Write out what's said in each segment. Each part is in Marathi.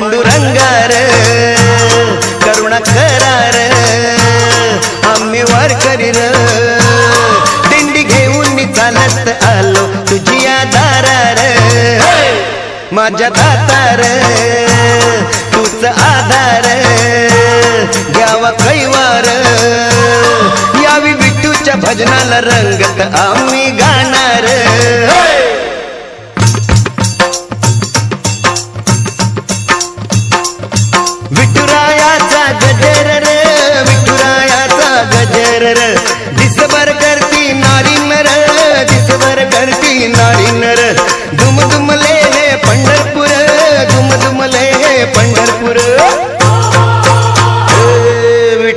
पांडुरंगार करुणा करार आम्ही वार करीर दिंडी घेऊन मी चालत आलो तुझी आधारार माझ्या दातार तूच आधार. घ्यावा कैवार. यावी विठूच्या भजनाला रंगत आम्ही गाणार.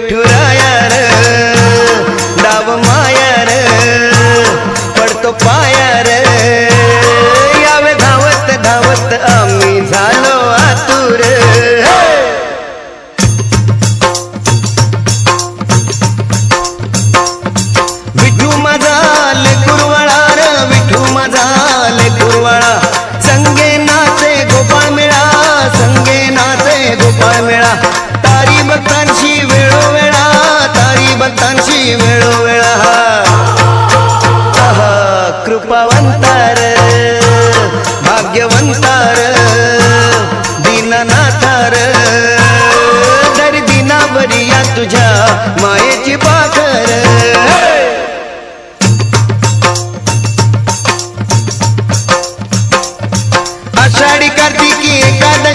ठुरा संतांशी वेळोवेळ कृपावंतार भाग्यवंतार दीननाथार. दर दिनावरी या तुझ्या मायेची पाखर.